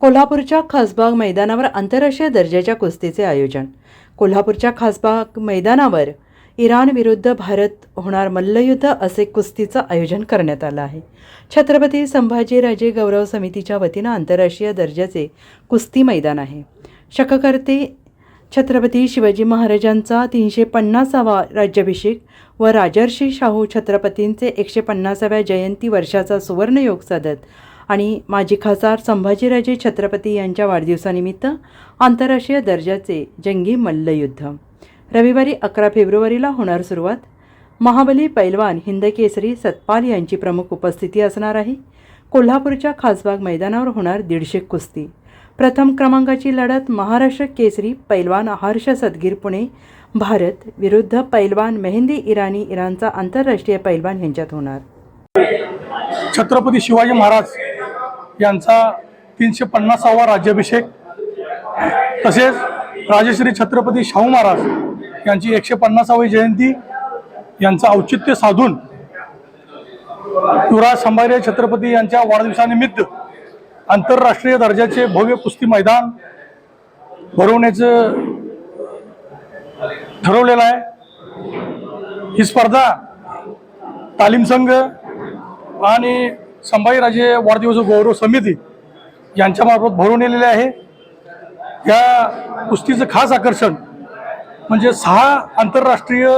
कोल्हापूरच्या खासबाग मैदानावर आंतरराष्ट्रीय दर्जाच्या कुस्तीचे आयोजन. कोल्हापूरच्या खासबाग मैदानावर इराण विरुद्ध भारत होणार मल्लयुद्ध असे कुस्तीचं आयोजन करण्यात आलं आहे. छत्रपती संभाजीराजे गौरव समितीच्या वतीनं आंतरराष्ट्रीय दर्जाचे कुस्ती मैदान आहे. शककर्ते छत्रपती शिवाजी महाराजांचा तीनशे पन्नासावा राज्याभिषेक व राजर्षी शाहू छत्रपतींचे एकशे पन्नासाव्या जयंती वर्षाचा सुवर्णयोग साधत आणि माजी खासदार संभाजीराजे छत्रपती यांच्या वाढदिवसानिमित्त आंतरराष्ट्रीय दर्जाचे जंगी मल्लयुद्ध रविवारी अकरा फेब्रुवारीला होणार सुरुवात. महाबली पैलवान हिंदकेसरी सतपाल यांची प्रमुख उपस्थिती असणार आहे. कोल्हापूरच्या खासबाग मैदानावर होणार दीडशे कुस्ती. प्रथम क्रमांकाची लढत महाराष्ट्र केसरी पैलवान हर्ष सदगीर पुणे भारत विरुद्ध पैलवान मेहंदी इराणी इराणचा आंतरराष्ट्रीय पैलवान यांच्यात होणार. छत्रपती शिवाजी महाराज यांचा तीनशे पन्नासावा राज्याभिषेक. तसेच राजश्री छत्रपती शाहू महाराज यांची एकशे पन्नासावी जयंती यांचं औचित्य साधून युवराज संभाजी छत्रपती यांच्या वाढदिवसानिमित्त आंतरराष्ट्रीय दर्जाचे भव्य कुस्ती मैदान भरवण्याचं ठरवलेलं आहे. ही स्पर्धा तालीम संघ आणि संभाजीराजे वाढदिवस गौरव समिती यांच्यामार्फत भरून येलेले आहे. या कुस्तीचं खास आकर्षण म्हणजे सहा आंतरराष्ट्रीय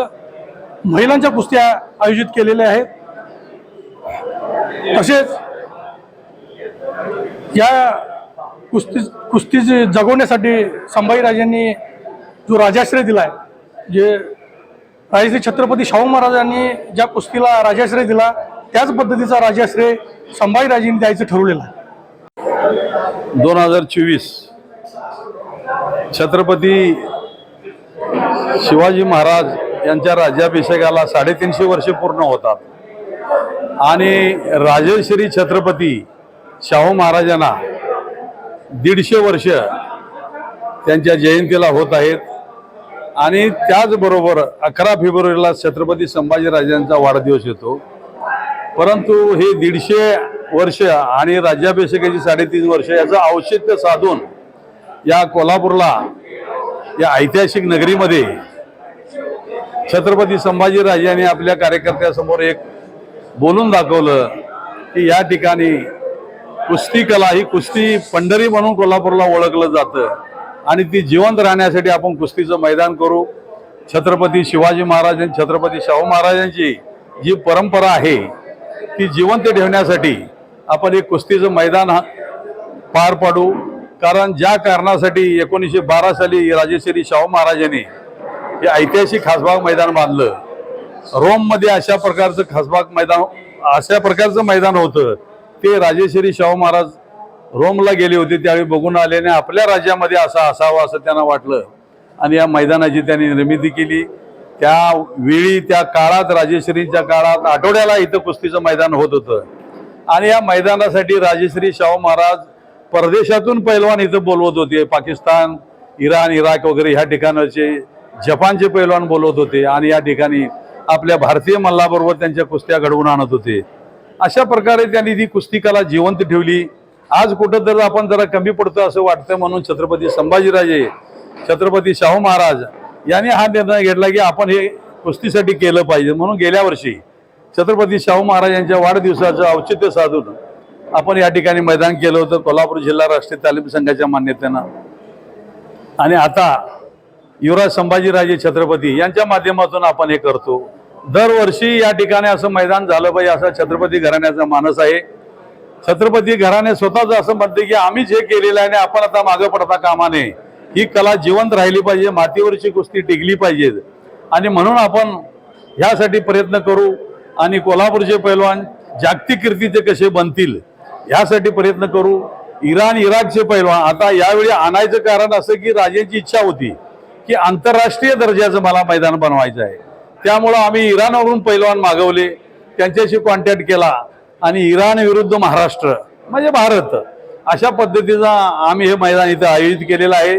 महिलांच्या कुस्त्या आयोजित केलेल्या आहेत. तसेच या कुस्ती कुस्ती जगवण्यासाठी संभाजीराजांनी जो राजाश्रय दिला आहे जे राजश्री छत्रपती शाहू महाराजांनी ज्या कुस्तीला राजाश्रय दिला त्याच पद्धतीचा राजाश्रय संभाजीराजेंनी द्यायचं ठरवलेलं आहे. दोन हजार चोवीस छत्रपती शिवाजी महाराज यांच्या राज्याभिषेकाला साडेतीनशे वर्षे पूर्ण होतात. आणि राजश्री छत्रपती शाहू महाराजांना दीडशे वर्ष त्यांच्या जयंतीला होत आहेत. आणि त्याचबरोबर अकरा फेब्रुवारीला छत्रपती संभाजीराजांचा वाढदिवस येतो. परंतु हे दीडशे वर्ष आणि राज्याभिषेकाची साडेतीन वर्ष याचं औचित्य साधून या कोल्हापूरला या ऐतिहासिक नगरीमध्ये छत्रपती संभाजीराजांनी आपल्या कार्यकर्त्यासमोर एक बोलून दाखवलं की या ठिकाणी कुस्ती कला ही कुस्ती पंढरी म्हणून कोल्हापूरला ओळखलं जातं आणि ती जिवंत राहण्यासाठी आपण कुस्तीचं मैदान करू. छत्रपती शिवाजी महाराज छत्रपती शाहू महाराजांची जी परंपरा आहे ती जिवंत ठेवण्यासाठी आपण एक कुस्तीचं मैदान हा- पार पाडू. कारण ज्या कारणासाठी एकोणीसशे बारा साली राजेश्वरी शाहू महाराजांनी हे ऐतिहासिक खासबाग मैदान बांधलं. रोममध्ये अशा प्रकारचं खासबाग मैदान अशा प्रकारचं मैदान होतं. ते राजेश्वरी शाहू महाराज रोमला गेले होते त्यावेळी बघून आल्याने आपल्या राज्यामध्ये असा असावा असं त्यांना वाटलं. आणि या मैदानाची त्यांनी निर्मिती केली. त्या वेळी त्या काळात राजेश्रीच्या काळात आठवड्याला इथं कुस्तीचं मैदान होत होतं. आणि या मैदानासाठी राजेश्री शाहू महाराज परदेशातून पैलवान इथं बोलवत होते. पाकिस्तान इराण इराक वगैरे ह्या ठिकाणचे जपानचे पैलवान बोलवत होते. आणि या ठिकाणी आपल्या भारतीय मल्लाबरोबर त्यांच्या कुस्त्या घडवून आणत होते. अशा प्रकारे त्यांनी ती कुस्ती कला जिवंत ठेवली. आज कुठं तर आपण जरा कमी पडतो असं वाटतं म्हणून छत्रपती संभाजीराजे छत्रपती शाहू महाराज यांनी हा निर्णय घेतला की आपण हे कुस्तीसाठी केलं पाहिजे. म्हणून गेल्या वर्षी छत्रपती शाहू महाराज यांच्या वाढदिवसाचं औचित्य साधून आपण या ठिकाणी मैदान केलं होतं कोल्हापूर जिल्हा राष्ट्रीय तालीम संघाच्या मान्यतेनं. आणि आता युवराज संभाजीराजे छत्रपती यांच्या माध्यमातून आपण हे करतो. दरवर्षी या ठिकाणी असं मैदान झालं पाहिजे असा छत्रपती घराण्याचा मानस आहे. छत्रपती घराणे स्वतःच असं म्हणते की आम्हीच हे केलेलं आहे आणि आपण आता मागं पडता कामा नये. ही कला जिवंत राहिली पाहिजे मातीवरची कुस्ती टिकली पाहिजे. आणि म्हणून आपण ह्यासाठी प्रयत्न करू आणि कोल्हापूरचे पैलवान जागतिक कीर्तीचे कसे बनतील ह्यासाठी प्रयत्न करू. इराण इराकचे पैलवान आता यावेळी आणायचं कारण असं की राजांची इच्छा होती की आंतरराष्ट्रीय दर्जाचं मला मैदान बनवायचं आहे. त्यामुळं आम्ही इराणवरून पैलवान मागवले त्यांच्याशी कॉन्टॅक्ट केला आणि इराण विरुद्ध महाराष्ट्र म्हणजे भारत अशा पद्धतीचा आम्ही हे मैदान इथं आयोजित केलेलं आहे.